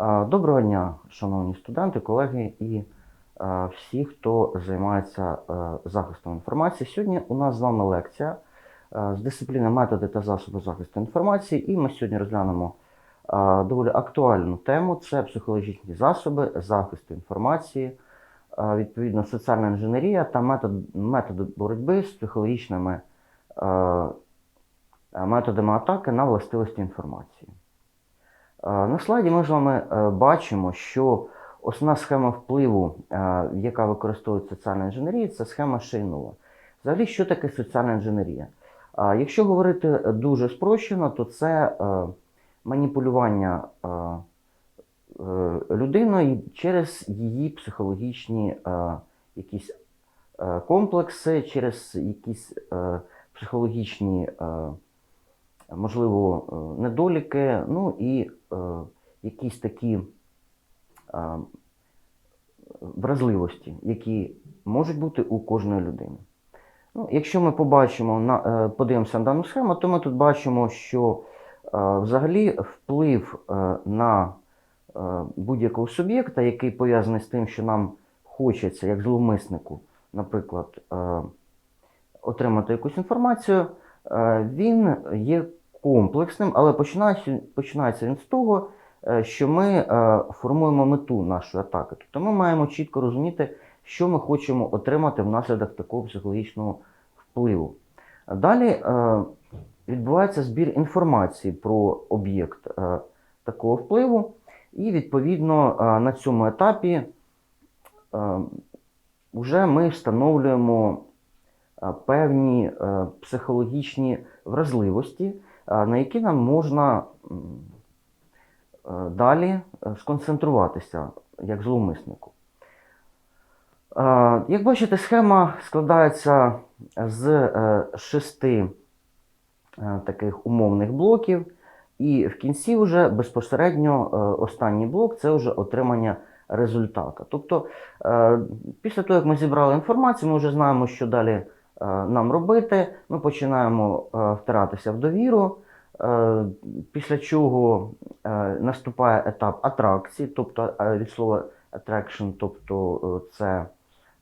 Доброго дня, шановні студенти, колеги і всі, хто займається захистом інформації. Сьогодні у нас з вами лекція з дисципліни методи та засоби захисту інформації, і ми сьогодні розглянемо доволі актуальну тему: це психологічні засоби захисту інформації, відповідно, соціальна інженерія та метод, методи боротьби з психологічними методами атаки на властивості інформації. Е, На слайді ми з вами е, бачимо, що основна схема впливу, е, яка використовує соціальна інженерія, це схема Шейнова. Взагалі, що таке соціальна інженерія? Якщо говорити дуже спрощено, то це маніпулювання людиною через її психологічні якісь комплекси, через якісь психологічні. Можливо, е, недоліки, ну і е, якісь такі е, вразливості, які можуть бути у кожної людини. Ну, якщо ми побачимо подивимося на дану схему, то ми тут бачимо, що взагалі вплив на будь-якого суб'єкта, який пов'язаний з тим, що нам хочеться, як зловмиснику, наприклад, отримати якусь інформацію, він є комплексним, але починається, починається він з того, е, що ми е, формуємо мету нашої атаки. Тобто ми маємо чітко розуміти, що ми хочемо отримати внаслідок такого психологічного впливу. Далі е, відбувається збір інформації про об'єкт такого впливу, і відповідно на цьому етапі вже ми встановлюємо певні психологічні вразливості, на які нам можна е, далі е, сконцентруватися як зловмиснику. Е, Як бачите, схема складається з шести таких умовних блоків, і в кінці вже безпосередньо останній блок це вже отримання результата. Тобто, після того, як ми зібрали інформацію, ми вже знаємо, що далі нам робити. Ми починаємо е, втиратися в довіру, е, після чого е, наступає етап атракції, тобто е, від слова attraction, тобто е, це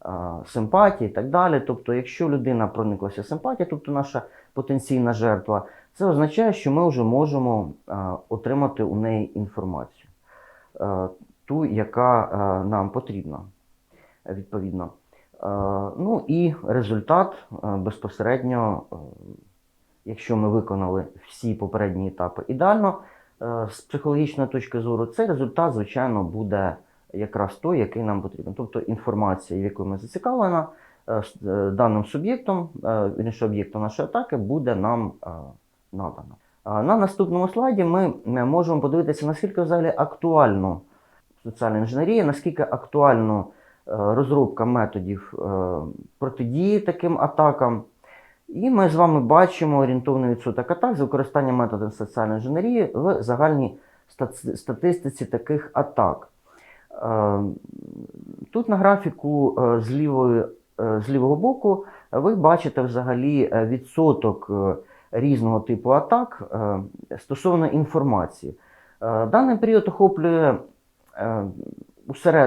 е, симпатії і так далі. Тобто, якщо людина прониклася симпатією, тобто наша потенційна жертва, це означає, що ми вже можемо е, отримати у неї інформацію, е, ту, яка е, нам потрібна, е, відповідно. Е, Ну і результат е, безпосередньо, е, якщо ми виконали всі попередні етапи ідеально, з психологічної точки зору, цей результат, звичайно, буде якраз той, який нам потрібен. Тобто інформація, якою ми зацікавлена, даним суб'єктом, вірніше, об'єктом нашої атаки, буде нам надана. На наступному слайді ми можемо подивитися, наскільки взагалі актуально соціальна інженерія, наскільки актуально розробка методів е, протидії таким атакам. І ми з вами бачимо орієнтовний відсоток атак з використанням методів соціальної інженерії в загальній стати- статистиці таких атак. Е, Тут на графіку е, з, лівої, е, з лівого боку ви бачите взагалі е, відсоток е, різного типу атак е, стосовно інформації. Е, Даний період охоплює е,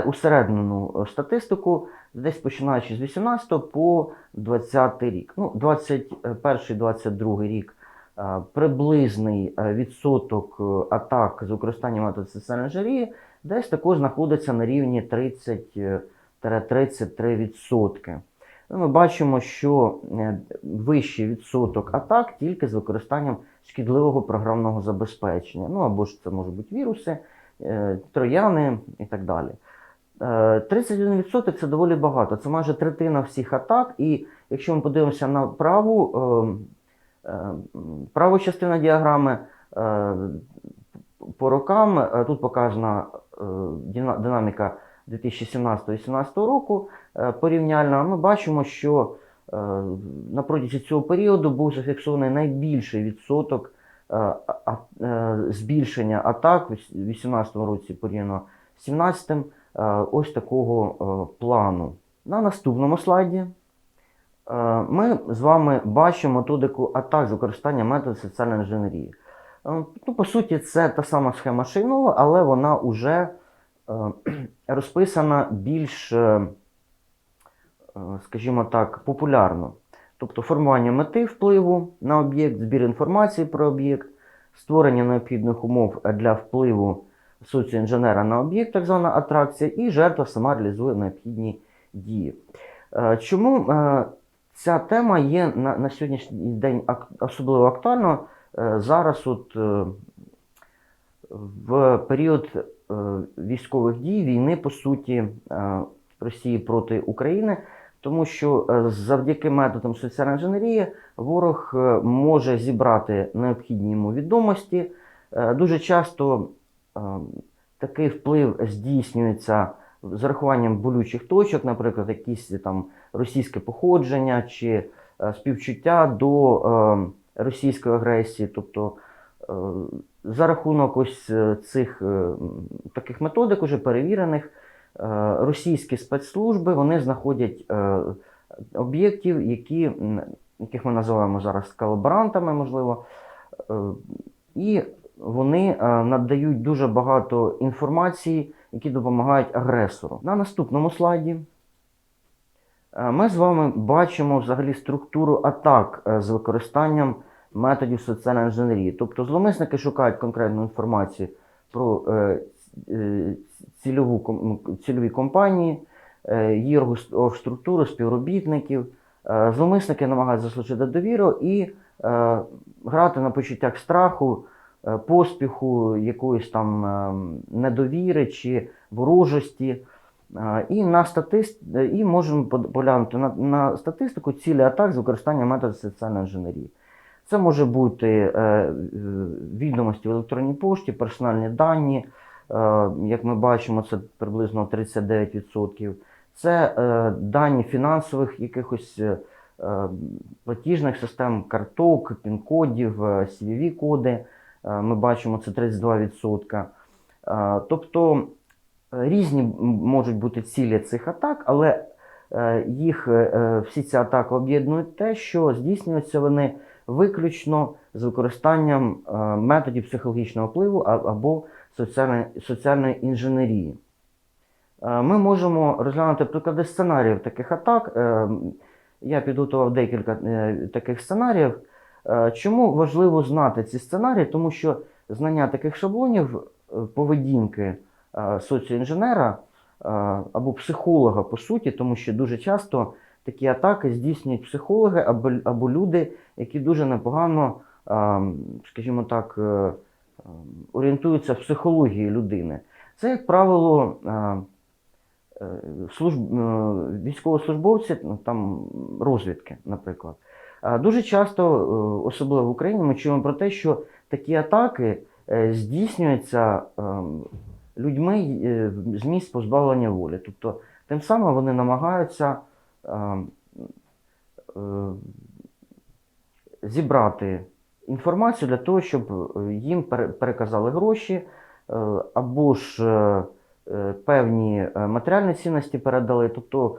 усереднену е, статистику, десь починаючи з 18 по 20 рік. Ну, 21-22 рік е, приблизний е, відсоток атак з використанням методу десь також знаходиться на рівні 30-33%. Ну, Ми бачимо, що вищий відсоток атак тільки з використанням шкідливого програмного забезпечення. Ну або ж це можуть бути віруси, трояни і так далі. Е, 31% це доволі багато. Це майже третина всіх атак. І якщо ми подивимося на праву, е, е, праву частину діаграми, е, по рокам е, тут показана е, динаміка 2017-2018 року е, порівняльна. Ми бачимо, що е, на протязі цього періоду був зафіксований найбільший відсоток е, е, збільшення атак у 2018 році порівняно з 2017 е, ось такого е, плану. На наступному слайді е, ми з вами бачимо методику атак з використанням методу соціальної інженерії. Е, Ну, по суті, це та сама схема Шейнова, але вона вже е, розписана більш, е, е, скажімо так, популярно. Тобто формування мети впливу на об'єкт, збір інформації про об'єкт, створення необхідних умов для впливу соціоінженера на об'єкт, так звана атракція, і жертва сама реалізує необхідні дії. Е, Чому е, ця тема є на, на сьогоднішній день особливо актуальною? Е, Зараз, от, в період військових дій, війни, по суті, Росії проти України, тому що е, завдяки методам соціальної інженерії ворог е, може зібрати необхідні йому відомості. Е, Дуже часто такий вплив здійснюється з урахуванням болючих точок, наприклад, якісь там російське походження чи співчуття до російської агресії. Тобто за рахунок ось цих таких методик, уже перевірених, російські спецслужби вони знаходять е, об'єктів, які, яких ми називаємо зараз колаборантами, можливо, е, і вони е, надають дуже багато інформації, які допомагають агресору. На наступному слайді е, ми з вами бачимо взагалі структуру атак е, з використанням методів соціальної інженерії. Тобто зловмисники шукають конкретну інформацію про е, е, цільову, цільові компанії, е, її оргус- оргструктуру, співробітників. Е, Зловмисники намагаються заслужити довіру і е, грати на почуттях страху, е, поспіху, якоїсь там е, недовіри чи ворожості. Е, І на статист... е, і можемо поглянути на, на статистику цілі атак з використанням методу соціальної інженерії. Це може бути е, е, відомості в електронній пошті, персональні дані. Е, як ми бачимо, це приблизно 39%. Це е, дані фінансових якихось е, платіжних систем, карток, пін-кодів, CVV-коди. Е, ми бачимо, це 32%. Е, тобто різні можуть бути цілі цих атак, але їх всі ці атаки об'єднують те, що здійснюються вони виключно з використанням методів психологічного впливу або соціальної, соціальної інженерії. Е, Ми можемо розглянути приклади сценаріїв таких атак. Е, Я підготував декілька е, таких сценаріїв. Чому важливо знати ці сценарії? Тому що знання таких шаблонів поведінки соціоінженера або психолога, по суті, тому що дуже часто такі атаки здійснюють психологи або, люди, які дуже непогано, е, скажімо так, орієнтуються в психології людини. Це, як правило, е, е, служб, е, військовослужбовці, ну, там розвідки, наприклад. Дуже часто, особливо в Україні, ми чуємо про те, що такі атаки здійснюються е, людьми з місць позбавлення волі. Тобто, тим самим вони намагаються е, е, зібрати інформацію для того, щоб е, їм переказали гроші, е, або ж е, певні матеріальні цінності передали. Тобто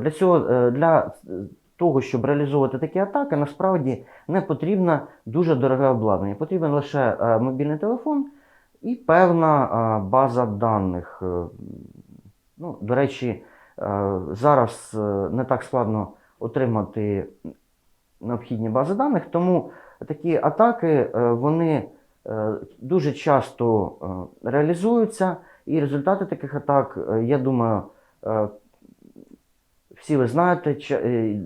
для цього для того, щоб реалізовувати такі атаки, насправді не потрібно дуже дороге обладнання. Потрібен лише мобільний телефон і певна база даних. Ну, до речі, зараз не так складно отримати необхідні бази даних, тому такі атаки е, вони е, дуже часто е, реалізуються, і результати таких атак, я думаю, всі ви знаєте,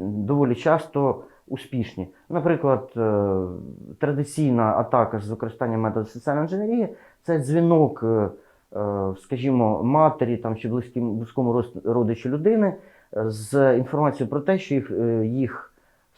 доволі часто успішні. Наприклад, традиційна атака з використанням методу соціальної інженерії це дзвінок, скажімо, матері там, чи близькому родичу людини з інформацією про те, що їх, їх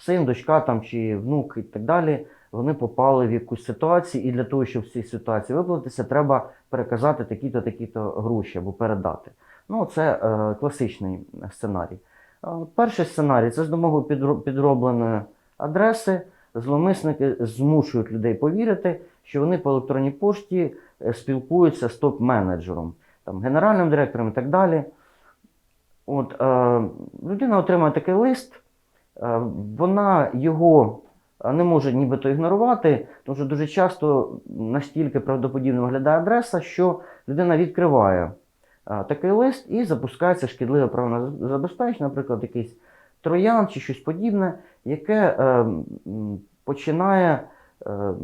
син, дочка там, чи внук і так далі, вони попали в якусь ситуацію, і для того, щоб в цій ситуації виплатитися, треба переказати такі-то, такі-то гроші або передати. Ну, це е, класичний сценарій. Е, Перший сценарій це з допомогою підро- підробленої адреси. Зловмисники змушують людей повірити, що вони по електронній пошті е, спілкуються з топ-менеджером, там, генеральним директором і так далі. От, е, людина отримує такий лист, вона його е, не може нібито ігнорувати, тому що дуже часто настільки правдоподібно виглядає адреса, що людина відкриває е, такий лист і запускається шкідливе правне забезпечення, наприклад, якийсь троян чи щось подібне, яке е, починає е,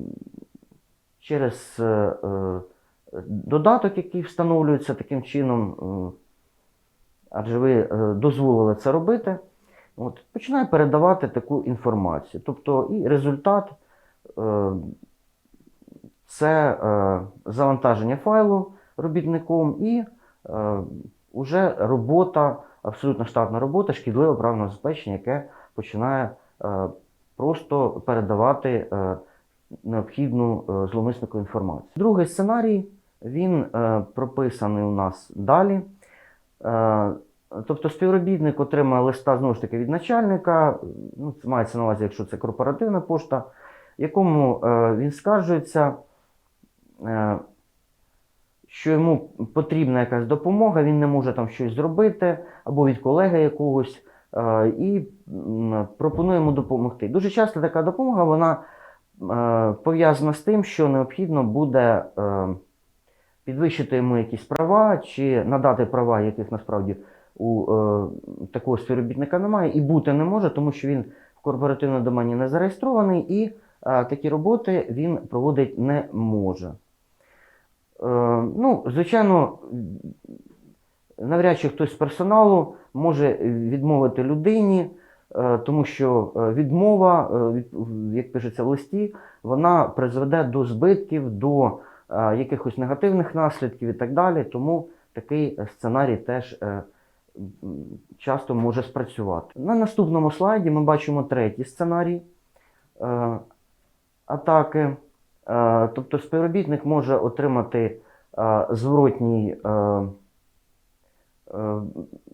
через е, е, додаток, який встановлюється таким чином, е, адже ви е, дозволили це робити, от, починає передавати таку інформацію. Тобто і результат е, це е, завантаження файлу робітником і е, робота, абсолютно штатна робота, шкідливе правне забезпечення, яке починає е, просто передавати необхідну е, зловмиснику інформацію. Другий сценарій він прописаний у нас далі. Тобто співробітник отримає листа знову ж таки від начальника, ну, мається на увазі, якщо це корпоративна пошта, якому е, він скаржується, е, що йому потрібна якась допомога, він не може там щось зробити, або від колеги якогось, е, і пропонує йому допомогти. Дуже часто така допомога вона е, пов'язана з тим, що необхідно буде е, підвищити йому якісь права чи надати права, яких насправді у е, такого співробітника немає, і бути не може, тому що він в корпоративному домені не зареєстрований, і е, такі роботи він проводить не може. Е, ну, звичайно, навряд чи хтось з персоналу може відмовити людині, е, тому що е, відмова, е, як пишеться в листі, вона призведе до збитків, до якихось негативних наслідків і так далі. Тому такий сценарій теж часто може спрацювати. На наступному слайді ми бачимо третій сценарій е, атаки. Е, тобто співробітник може отримати е, зворотній е, е,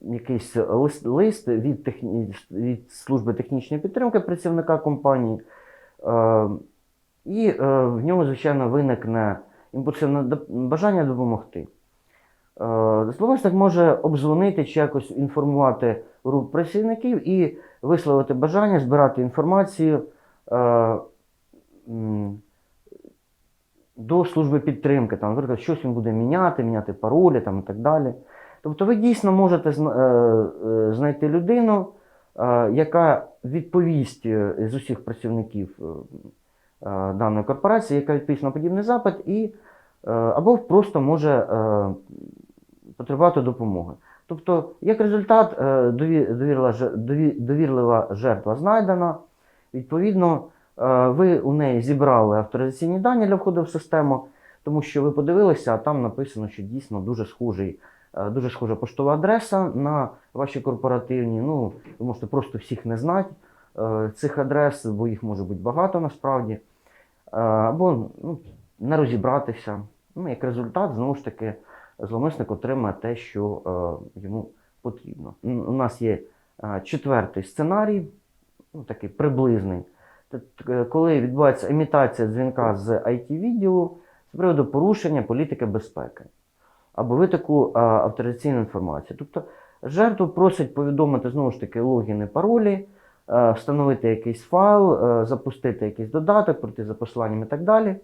якийсь лист, лист від, техні, від служби технічної підтримки працівника компанії. Е, і е, в ньому, звичайно, виникне імпульсивне бажання допомогти. Е, може обдзвонити чи якось інформувати групу працівників і висловити бажання збирати інформацію е, до служби підтримки. Там, наприклад, щось він буде міняти, міняти паролі там, і так далі. Тобто ви дійсно можете е, знайти людину, яка відповість з усіх працівників даної корпорації, яка відповість на подібний запит, і, або просто може потребувати допомоги. Тобто, як результат, е, довірлива, же- дові- довірлива жертва знайдена. Відповідно, е, ви у неї зібрали авторизаційні дані для входу в систему, тому що ви подивилися, а там написано, що дійсно дуже схожий, е, дуже схожа поштова адреса на ваші корпоративні. Ну, ви можете просто всіх не знати цих адрес, бо їх може бути багато насправді. Або ну, не розібратися. Ну, як результат, знову ж таки, зловмисник отримає те, що е, йому потрібно. У нас є е, четвертий сценарій, ну, такий приблизний. Е, Коли відбувається імітація дзвінка з IT-відділу з приводу порушення політики безпеки або витоку авторизаційної інформації. Тобто жертву просять повідомити знову ж таки логіни, паролі, встановити якийсь файл, запустити якийсь додаток, пройти за посиланням і так далі.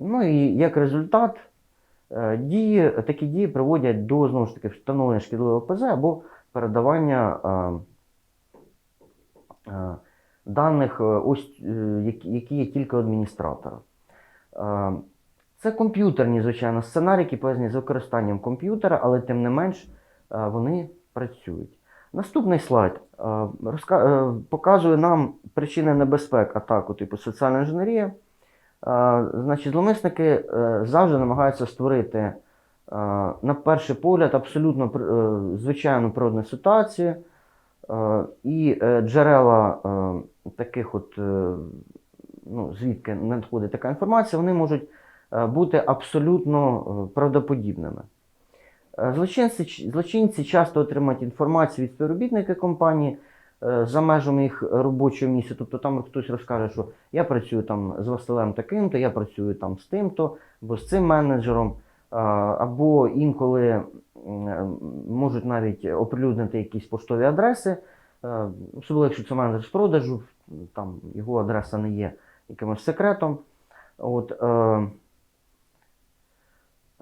Ну і як результат, дії, такі дії приводять до знову ж таки встановлення шкідливого ПЗ або передавання е, е, даних, е, ось, е, які, є тільки адміністратора. Е, Це комп'ютерні, звичайно, сценарії, які пов'язані з використанням комп'ютера, але тим не менш е, вони працюють. Наступний слайд е, е, показує нам причини небезпек атаку типу соціальна інженерія. Е, Значить, зловмисники е, завжди намагаються створити е, на перший погляд абсолютно звичайну природну ситуацію. І джерела таких от, ну, звідки надходить така інформація, вони можуть бути абсолютно правдоподібними. Злочинці, злочинці часто отримують інформацію від співробітників компанії за межами їх робочого місця. Тобто там хтось розкаже, що я працюю там з Василем таким-то, я працюю там з тим-то, або з цим менеджером, або інколи можуть навіть оприлюднити якісь поштові адреси, е, особливо якщо це менеджер з продажу, там його адреса не є якимось секретом. От, е,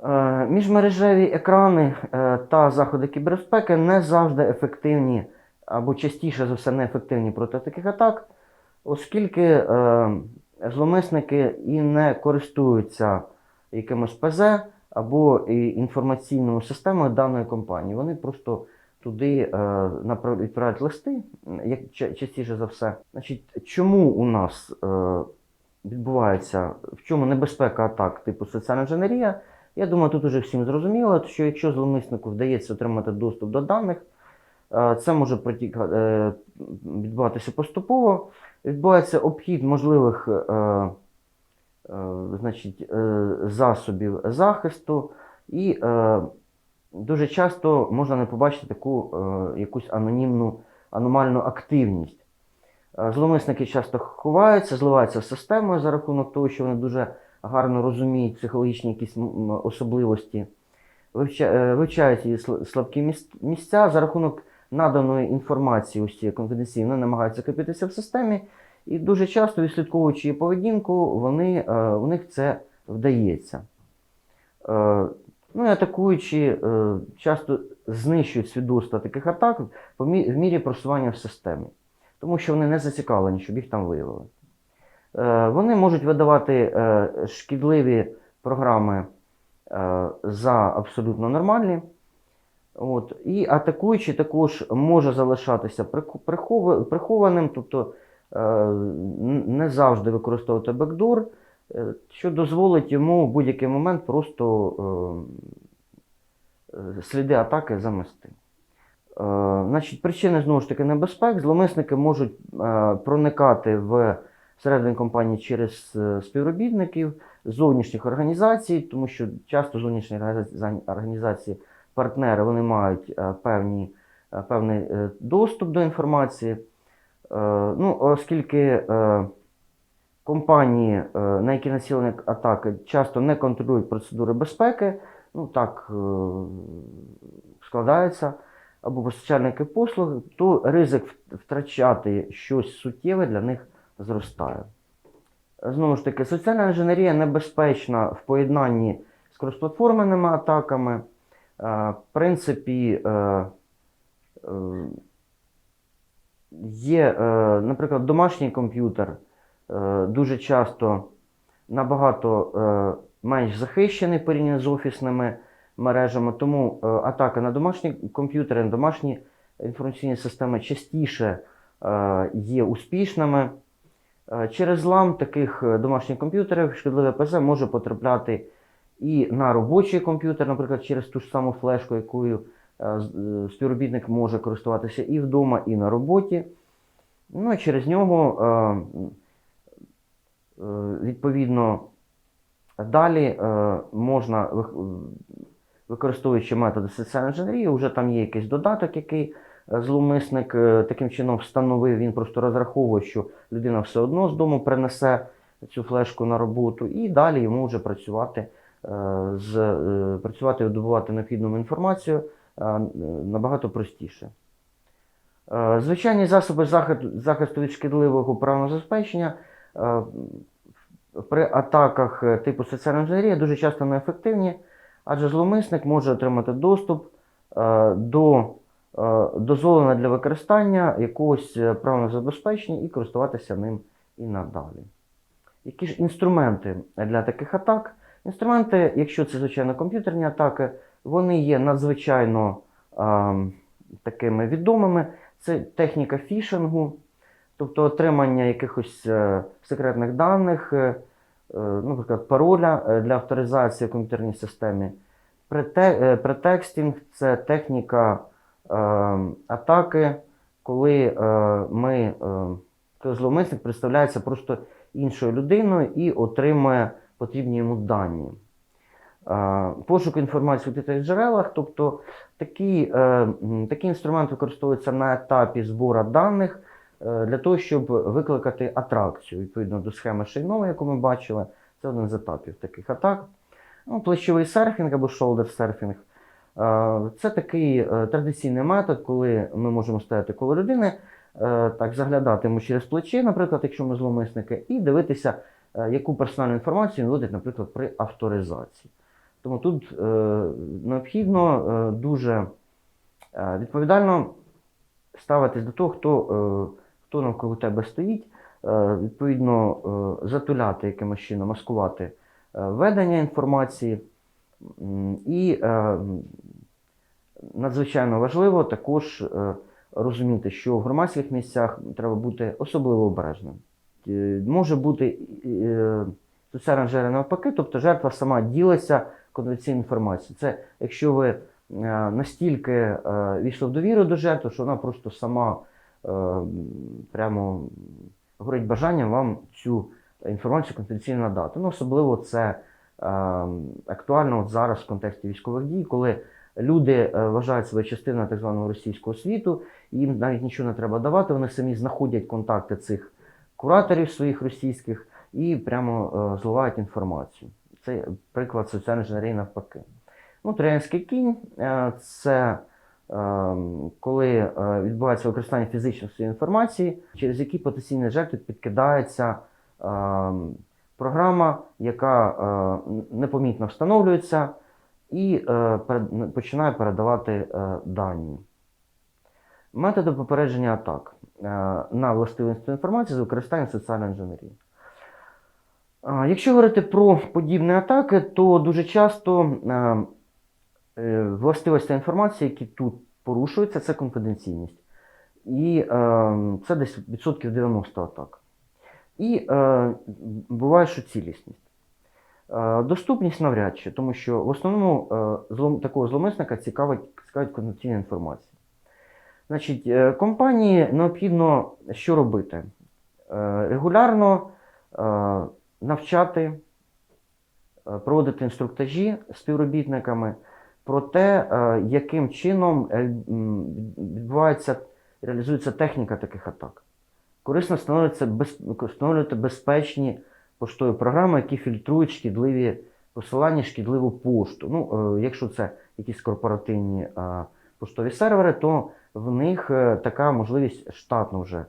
е, міжмережеві екрани е, та заходи кібербезпеки не завжди ефективні або частіше за все неефективні проти таких атак, оскільки е, зломисники і не користуються якимось ПЗ або інформаційною системою даної компанії. Вони просто туди е, відправляють листи, як частіше за все. Значить, чому у нас е, відбувається, в чому небезпека атак типу соціальна інженерія? Я думаю, тут уже всім зрозуміло, що якщо зловмиснику вдається отримати доступ до даних, це може е, відбуватися поступово. Відбувається обхід можливих е, е, значить, е, засобів захисту, і е, дуже часто можна не побачити таку е, якусь анонімну аномальну активність. Е, Зловмисники часто ховаються, зливаються з системою за рахунок того, що вони дуже гарно розуміють психологічні якісь особливості, е, вивчають її слабкі місця за рахунок наданої інформації, конфіденційної, вони намагаються копітися в системі, і дуже часто, відслідковуючи її поведінку, вони, е, у них це вдається. Е, Ну і атакуючи, е, часто знищують свідоцтва таких атак в мірі просування в системі, тому що вони не зацікавлені, щоб їх там виявили. Вони можуть видавати шкідливі програми за абсолютно нормальні. От. І атакуючий також може залишатися прихованим, тобто е, не завжди використовувати бекдор, е, що дозволить йому в будь-який момент просто е, сліди атаки замести. Значить, причини знову ж таки небезпек. Зломисники можуть проникати в всередину компанії через співробітників зовнішніх організацій, тому що часто зовнішні організації партнери вони мають е, певні, е, певний е, доступ до інформації. Ну, оскільки компанії, на які націлені атаки, часто не контролюють процедури безпеки, ну так складається, або постачальники послуг, то ризик втрачати щось суттєве для них зростає. Знову ж таки, соціальна інженерія небезпечна в поєднанні з кросплатформеними атаками. Е, В принципі, е, е, є, наприклад, домашній комп'ютер дуже часто набагато менш захищений порівняно з офісними мережами, тому атака на домашні комп'ютери, на домашні інформаційні системи частіше є успішними. Через злам таких домашніх комп'ютерів шкідливе ПЗ може потрапляти і на робочий комп'ютер, наприклад, через ту ж саму флешку, якою е, е, співробітник може користуватися і вдома, і на роботі. Ну і через нього, е, відповідно, далі можна, використовуючи методи соціальної інженерії, вже там є якийсь додаток, який зловмисник таким чином встановив. Він просто розраховує, що людина все одно з дому принесе цю флешку на роботу, і далі йому вже працювати, з, е, працювати і добувати необхідну інформацію е, набагато простіше. Е, Звичайні засоби захисту, від шкідливого правного забезпечення е, при атаках е, типу соціальної інженерії дуже часто неефективні, адже зловмисник може отримати доступ е, до е, дозволеного для використання якогось е, правного забезпечення і користуватися ним і надалі. Які ж інструменти для таких атак? Інструменти, якщо це звичайно комп'ютерні атаки, вони є надзвичайно ем, такими відомими. Це техніка фішингу, тобто отримання якихось е, секретних даних, е, е, ну, наприклад, пароля для авторизації в комп'ютерній системі. Прете- Претекстінг це техніка атаки, коли ми, коли зловмисник представляється просто іншою людиною і отримує потрібні йому дані. Е, Пошук інформації у відкритих джерелах, тобто такі, е, такий інструмент використовується на етапі збору даних е, для того, щоб викликати атракцію відповідно до схеми Шейнова, яку ми бачили. Це один з етапів таких атак. Ну, плечовий серфінг або shoulder серфінг. Е, Це такий традиційний метод, коли ми можемо стояти коло людини, так заглядатимемо через плече, наприклад, якщо ми зловмисники, і дивитися, яку персональну інформацію вводить, наприклад, при авторизації. Тому тут е, необхідно е, дуже е, відповідально ставитись до того, хто, е, хто навколо тебе стоїть, е, відповідно е, затуляти якимось чином, маскувати е, ведення інформації. І е, надзвичайно важливо також е, розуміти, що в громадських місцях треба бути особливо обережним. Е, Може бути е, соціальна жертва навпаки, тобто жертва сама ділиться конфіденційною інформацією. Це якщо ви е, настільки війшли в довіру до жертви, що вона просто сама прямо горить бажанням вам цю інформацію конфіденційно надати. Ну, особливо це актуально от зараз в контексті військових дій, коли люди вважають себе частиною так званого російського світу, і їм навіть нічого не треба давати, вони самі знаходять контакти цих кураторів своїх російських і прямо е, зливають інформацію. Це приклад соціальної інженерії навпаки. Ну, Троянський кінь е, це е, коли відбувається використання фізичної інформації, через які потенційні жертви підкидається програма, яка непомітно встановлюється і починає передавати дані. Методи попередження атак на властивість інформації з використанням соціальної інженерії. Е, Якщо говорити про подібні атаки, то дуже часто е, е, властивості інформації, які тут порушуються, це конфіденційність. І е, це десь відсотків 90 атак. І е, буває, що цілісність. Е, Доступність навряд чи, тому що в основному е, такого зловмисника цікавить, цікавить конфіденційна інформація. Значить, е, компанії необхідно що робити? Е, Регулярно е, навчати, проводити інструктажі співробітниками про те, яким чином відбувається, реалізується техніка таких атак. Корисно встановлювати безпечні поштові програми, які фільтрують шкідливі посилання, шкідливу пошту. Ну, якщо це якісь корпоративні поштові сервери, то в них е, така можливість штатно вже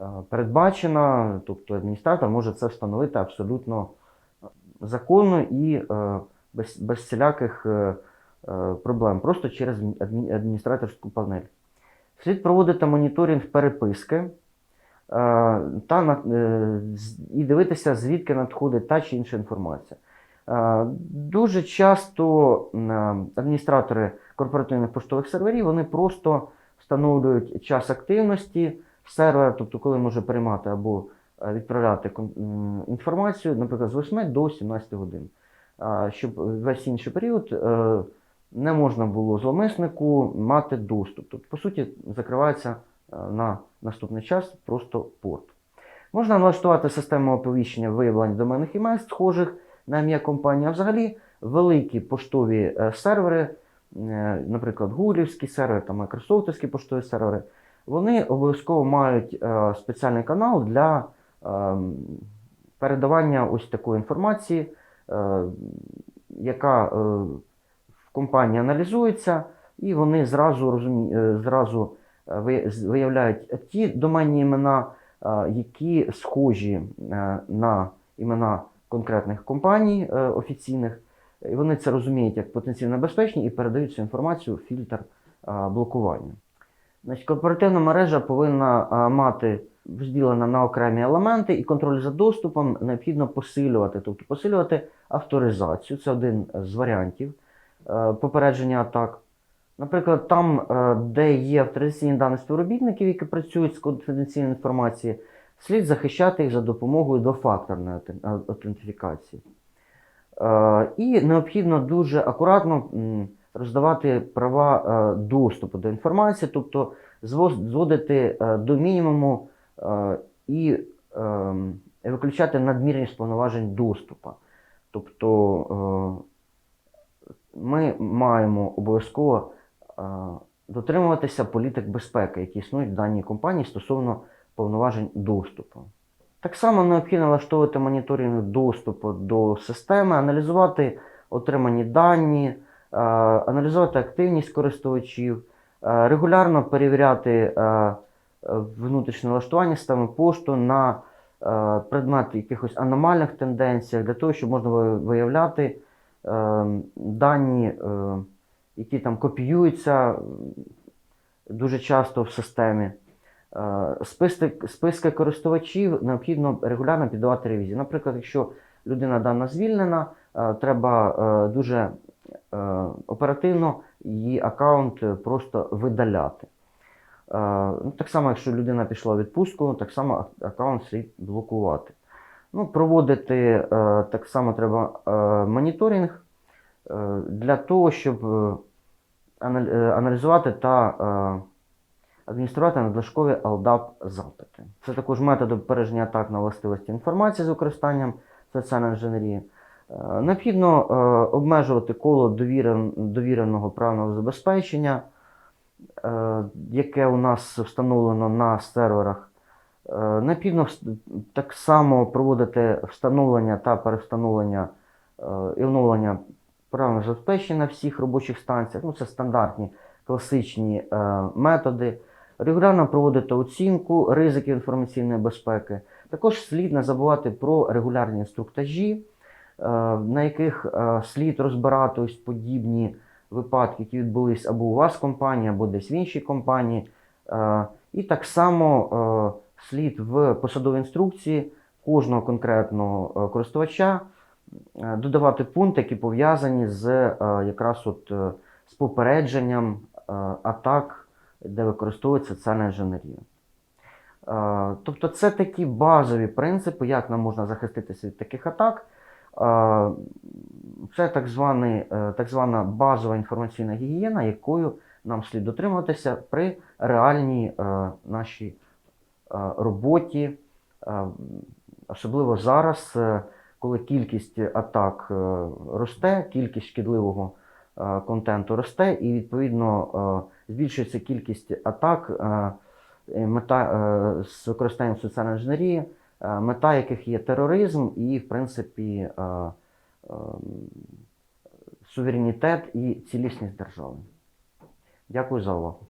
е, передбачена, тобто адміністратор може це встановити абсолютно законно і е, без, без всіляких е, е, проблем, просто через адміністраторську панель. Слід проводити моніторинг переписки е, та е, і дивитися, звідки надходить та чи інша інформація. Е, Дуже часто е, адміністратори корпоративних поштових серверів вони просто встановлюють час активності сервера, тобто коли може приймати або е, відправляти інформацію, наприклад, з 8 до 17 годин. Щоб весь інший період е, не можна було зловмиснику мати доступ. Тобто, по суті, закривається е, на наступний час просто порт. Можна налаштувати систему оповіщення виявлень доменних імен, схожих на ім'я компанії, а взагалі великі поштові сервери, наприклад, гуглівські сервери та майкрософтовські поштові сервери, вони обов'язково мають е, спеціальний канал для е, передавання ось такої інформації, е, яка е, в компанії аналізується, і вони зразу, розумі... е, зразу е, виявляють ті доменні імена, е, які схожі е, на імена конкретних компаній е, офіційних. Вони це розуміють як потенційно небезпечні і передають цю інформацію в фільтр блокування. Значить, корпоративна мережа повинна мати розділена на окремі елементи, і контроль за доступом необхідно посилювати, тобто посилювати авторизацію. Це один з варіантів е, попередження атак. Наприклад, там, е, де є авторизаційні дані співробітників, які працюють з конфіденційною інформацією, слід захищати їх за допомогою двофакторної аутен- аутентифікації. Е, І необхідно дуже акуратно роздавати права е, доступу до інформації, тобто зводити е, до мінімуму і ем, виключати надмірність повноважень доступу. Тобто ми маємо обов'язково дотримуватися політик безпеки, які існують в даній компанії стосовно повноважень доступу. Так само необхідно влаштовувати моніторинг доступу до системи, аналізувати отримані дані, е, аналізувати активність користувачів, е, регулярно перевіряти е, внутрішнє налаштування системи пошту на предмет якихось аномальних тенденцій, для того, щоб можна виявляти дані, які там копіюються дуже часто в системі. Е, Списки, списки користувачів необхідно регулярно піддавати ревізії. Наприклад, якщо людина дана звільнена, е, треба е, дуже оперативно її аккаунт просто видаляти. Ну, Так само, якщо людина пішла у відпустку, так само аккаунт слід блокувати. Ну, проводити так само треба моніторинг для того, щоб анал- аналізувати та адмініструвати надлишкові LDAP запити. Це також методи попередження атак на властивості інформації з використанням соціальної інженерії. Е, Необхідно е, обмежувати коло довіреного правного забезпечення, е, яке у нас встановлено на серверах. Необхідно так само проводити встановлення та перевстановлення і оновлення правильного забезпечення на всіх робочих станціях. Ну, це стандартні класичні методи. Регулярно проводити оцінку ризиків інформаційної безпеки. Також слід не забувати про регулярні інструктажі, е, на яких е, слід розбирати ось подібні випадки, які відбулись або у вас в компанії, або десь в іншій компанії. Е, І так само слід в посадовій інструкції кожного конкретного користувача додавати пункти, які пов'язані з якраз от, з попередженням атак, де використовується соціальна інженерія. Е, Тобто це такі базові принципи, як нам можна захиститися від таких атак. Е, Це так, званий, е, так звана базова інформаційна гігієна, якою нам слід дотримуватися при реальній нашій роботі, особливо зараз, коли кількість атак росте, кількість шкідливого контенту росте, і відповідно е, збільшується кількість атак, е, е, мета е, з використанням соціальної інженерії, е, мета яких є тероризм і, в принципі, е, е, суверенітет і цілісність держави. Дякую за увагу.